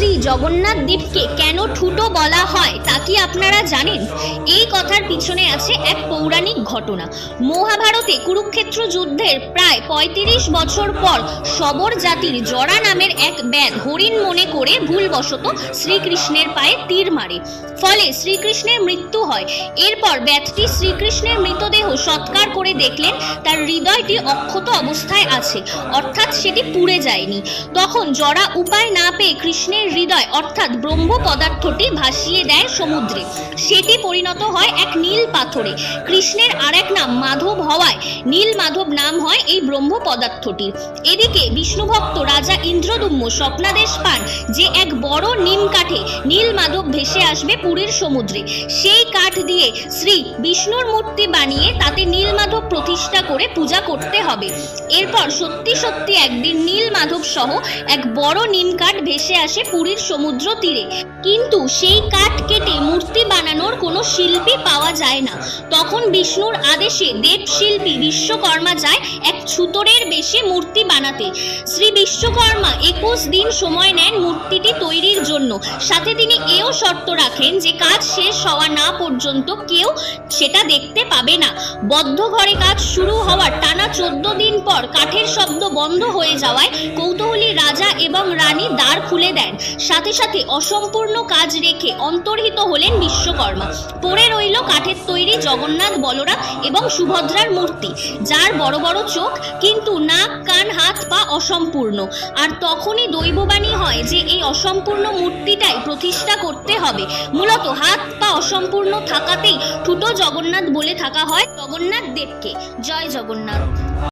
শ্রী জগন্নাথ দেবকে কেন ঠুটো বলা হয়? তা কি আপনারা জানেন, এই কথার পিছনে আছে এক পৌরাণিক ঘটনা। মহাভারতে কুরুক্ষেত্র যুদ্ধের প্রায় পঁয়ত্রিশ বছর পর সবর জাতির জরা নামের এক ব্যাধ হরিণ মনে করে ভুলবশত শ্রীকৃষ্ণের পায়ে তীর মারে। ফলে শ্রীকৃষ্ণের মৃত্যু হয়। এরপর ব্যাধটি শ্রীকৃষ্ণের মৃতদেহ সৎকার করে দেখলেন, তার হৃদয়টি অক্ষত অবস্থায় আছে, অর্থাৎ সেটি পুড়ে যায়নি। তখন জরা উপায় না পেয়ে কৃষ্ণের হৃদয়, অর্থাৎ ব্রহ্ম পদার্থটি ভাসিয়ে দেয় সমুদ্রে। সেটি পরিণত হয় এক নীল পাথরে। কৃষ্ণের আর এক নাম মাধব হওয়ায় নীল মাধব নাম হয় এই ব্রহ্ম পদার্থটি এদিকে বিষ্ণুভক্ত রাজা ইন্দ্রদুম্ন স্বপ্নাদেশ পান যে এক বড় নিম কাঠে নীল ভেসে আসবে পুরীর সমুদ্রে। সেই কাঠ দিয়ে শ্রী বিষ্ণুর মূর্তি বানিয়ে তাতে নীল মাধব প্রতিষ্ঠা করে পূজা করতে হবে। এরপর সত্যি সত্যি একদিন নীল মাধব সহ এক বড় নিম কাঠ ভেসে আসে পুরীর সমুদ্র তীরে। কিন্তু সেই কাঠ কেটে মূর্তি বানানোর কোনো শিল্পী পাওয়া যায় না। তখন বিষ্ণুর আদেশে দেবশিল্পী বিশ্বকর্মা যায় এক ছুতরের বেশে মূর্তি বানাতে। শ্রী বিশ্বকর্মা একুশ দিন সময় নেন মূর্তিটি তৈরির জন্য। সাথে তিনি এও শর্ত রাখেন যে কাজ শেষ হওয়া না পর্যন্ত কেউ সেটা দেখতে পাবে না। বদ্ধ ঘরে কাজ শুরু হওয়ার টানা চোদ্দ দিন পর কাঠের শব্দ বন্ধ হয়ে যাওয়ায় কৌতূহলী রাজা এবং রানী দ্বার খুলে দেন। সাথে সাথে অসম্পূর্ণ কাজ রেখে অন্তর্হিত হলেন বিশ্বকর্মা। পড়ে রইল কাঠের তৈরি জগন্নাথ বলরাম এবং সুভদ্রার মূর্তি, যার বড় বড় চোখ, কিন্তু পা অসম্পূর্ণ। আর তখনই দৈববাণী হয় যে এই অসম্পূর্ণ মূর্তিটাই প্রতিষ্ঠা করতে হবে। মূলত হাত পা অসম্পূর্ণ থাকাতেই ঠুটো জগন্নাথ বলে থাকা হয় জগন্নাথ দেবকে। জয় জগন্নাথ।